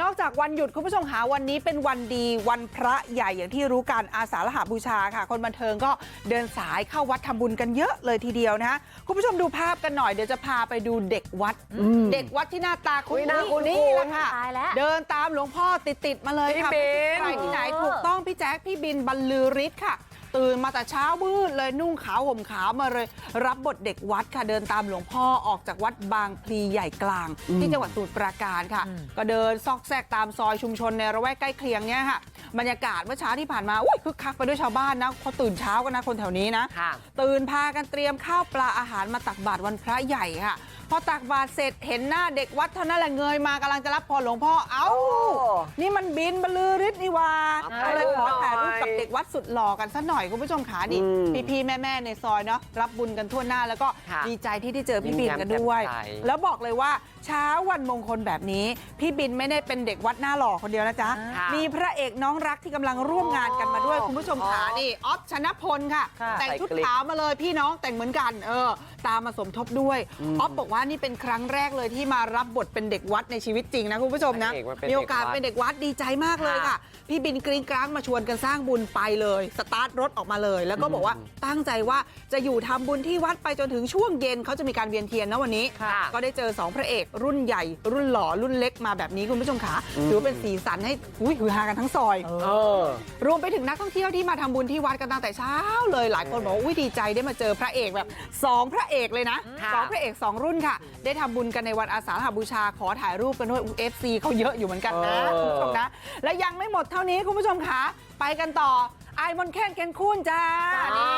นอกจากวันหยุดคุณผู้ชมหาวันนี้เป็นวันดีวันพระใหญ่อย่างที่รู้กันอาสาฬหบูชาค่ะ คนบันเทิงก็เดินสายเข้าวัดทำบุญกันเยอะเลยทีเดียวนะฮะคุณผู้ชมดูภาพกันหน่อยเดี๋ยวจะพาไปดูเด็กวัด เด็กวัดที่หน้าตาคุ้อุ๊ยน่าคุ้นๆนี่แหละค่ะตายแล้วเดินตามหลวงพ่อติดๆมาเลยค่ะพี่บินใครที่ไหนถูกต้องพี่แจ๊คพี่บินบรรลือฤทธิ์ค่ะ ตื่นมาแต่เช้ามืดเลยนุ่งขาวห่มขาวมาเลยรับบทเด็กวัดค่ะเดินตามหลวงพ่อออกจากวัดบางพลีใหญ่กลาง ที่จังหวัดสมุทรปราการค่ะ ก็เดินซอกแซกตามซอยชุมชนในระแวกใกล้เคียงเนี่ยค่ะบรรยากาศเมื่อเช้าที่ผ่านมาอุ้ยคึกคักไปด้วยชาวบ้านนะเขาตื่นเช้ากันนะคนแถวนี้นะค่ะตื่นพากันเตรียมข้าวปลาอาหารมาตักบาตรวันพระใหญ่ค่ะพอตักบาตรเสร็จเห็นหน้าเด็กวัดเท่านั้นแหละเงยมากำลังจะรับพรหลวงพ่อเอ้าโอ้นี่มันบินบรรลือฤทธิ์นี่หว่าเอาก็เลยขอถ่ายรูปถ่ายรูปหน่อยกับเด็กวัดสุดหล่อกันสักหน่อยคุณผู้ชมขาดิอืมพี่ๆแม่ๆในซอยเนาะรับบุญกันทั่วหน้าแล้วก็ค่ะดีใจที่ได้เจอพี่บินกันด้วยยิ้มแย้มแจ่มใสแล้วบอกเลยว่าเช้าวันมงคลแบบนี้ พี่บินไม่ได้เป็นเด็กวัดหน้าหล่อคนเดียวนะจ๊ะค่ะมีพระเอกน้องรักที่กำลังร่วมงานกันมาด้วยอ๋อคุณผู้ชมขานี่ออฟชนะพลค่ะค่ะแต่งชุดใส่คลิปขาวมาเลยพี่น้องแต่งเหมือนกันเออตามมาสมทบด้วยออฟบอกว่านี่เป็นครั้งแรกเลยที่มารับบทเป็นเด็กวัดในชีวิตจริงนะคุณผู้ชมนะพระเอกมาเป็นมีโอกาสเด็กวัดเป็นเด็กวัดดีใจมากเลยค่ะค่ะพี่บินกรีงกรางมาชวนกันสร้างบุญไปเลยสตาร์ทรถออกมาเลย แล้วก็บอกว่าตั้งใจว่าจะอยู่ทำบุญที่วัดไปจนถึงช่วงเย็นเขาจะมีการเวียนเทียนนะวันนี้ค่ะก็ได้เจอ 2 พระเอกรุ่นใหญ่ รุ่นหล่อรุ่นเล็กมาแบบนี้คุณผู้ชมขาถือว่าเป็นสีสันให้อุ้ยฮือฮากันทั้งซอยเออรวมไปถึงนักท่องเที่ยวที่มาทำบุญที่วัดกันตั้งแต่เช้าเลยหลายคนบอกว่าอุ้ยดีใจได้มาเจอพระเอกแบบสองพระเอกเลยนะค่ะสองพระเอกสองรุ่นค่ะ ได้ทำบุญกันในวันอาสาฬหบูชาขอถ่ายรูปกันด้วยเอฟซีเขาเยอะอยู่เหมือนกันนะเออคุณผู้ชมนะ และยังไม่หมดเท่านี้คุณผู้ชมคะไปกันต่อไอายมนต์แค้นแกนคูนจ้าอ่า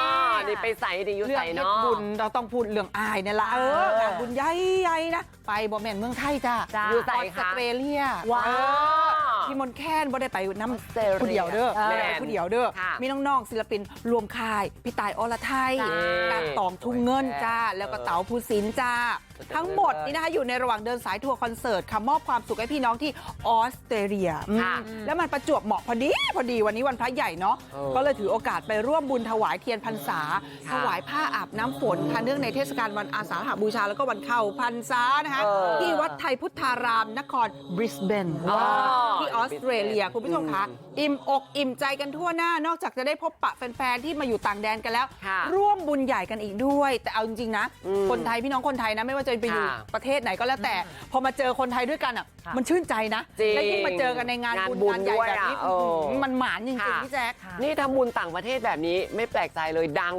นี่ไปใส่ดีอยู่เรื่องใส่เฮ็ดเนาะบุญเราต้องพูดเรื่องอายเนี่ยละเอองานบุญใหญ่ๆนะ ไปบ่แม่นเมืองไทยจ้าจ้าอยู่ใส่ออสค่ะเตรเลียว้าวเออ พี่มนต์แค้นบ่ได้ไปน้ำเตรเลียผู้เดียวเด้อแม่นไม่ได้ไปผู้เดียวเด้อค่ะมีน้องๆศิลปินรวมค่าย พี่ตายอรไทยจ้า การตองทุ่งเงินจ้าเออแล้วก็เต๋าภูสินจ้า ทั้งหมดนี่นะคะอยู่ในระหว่างเดินสายทัวร์คอนเสิร์ตค่ะมอบความสุขให้พี่น้องที่ออสเตรเลียอืมค่ะแล้วมันประจวบเหมาะพอดีพอดีวันนี้วันพระใหญ่เนาะเออก็เลยถือโอกาสไปร่วมบุญถวายเทียนพรรษา ค่ะถวายผ้าอาบน้ำฝนค่ะเนื่องในเทศกาลวันอาสาฬหบูชาแล้วก็วันเข้าพรรษานะคะเออที่วัดไทยพุทธารามนครบริสเบนอ๋อที่ออสเตรเลีย คุณผู้ชมคะอิ่มอกอิ่มใจกันทั่วหน้านอกจากจะได้พบปะแฟนๆที่มาอยู่ต่างแดนกันแล้วค่ะร่วมบุญใหญ่กันอีกด้วย แต่เอาจริงๆนะอืมคนไทยพี่น้องคนไทยนะไม่ว่าจะไปอยู่ค่ะประเทศไหนก็แล้วแต่ พอมาเจอคนไทยด้วยกันอะค่ะมันชื่นใจนะจริงและยิ่งมาเจอกันในงานงานบุญบุญงานใหญ่ด้วยแบบนี้อะเออมันหมานจริงค่ะๆพี่แจ๊คค่ะนี่ทำบุญต่างประเทศแบบนี้ไม่แปลกใจเลยดัง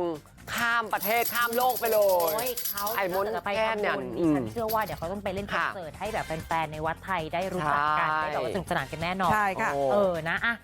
ข้ามประเทศข้ามโลกไปเลโอ้ยยเขาไอ้มนต์จะไปแค้นเนี่ยทำบุญอืดิมฉันเชื่อว่าเดี๋ยวเขาต้องไปเล่นคอนค่ะเสิร์ตให้แบบแฟนๆในวัดไทยได้รู้จักกันใช่ ได้แบบว่าสนุกสนานกันแน่นอนใช่ค่ะโอ้เออนะอะ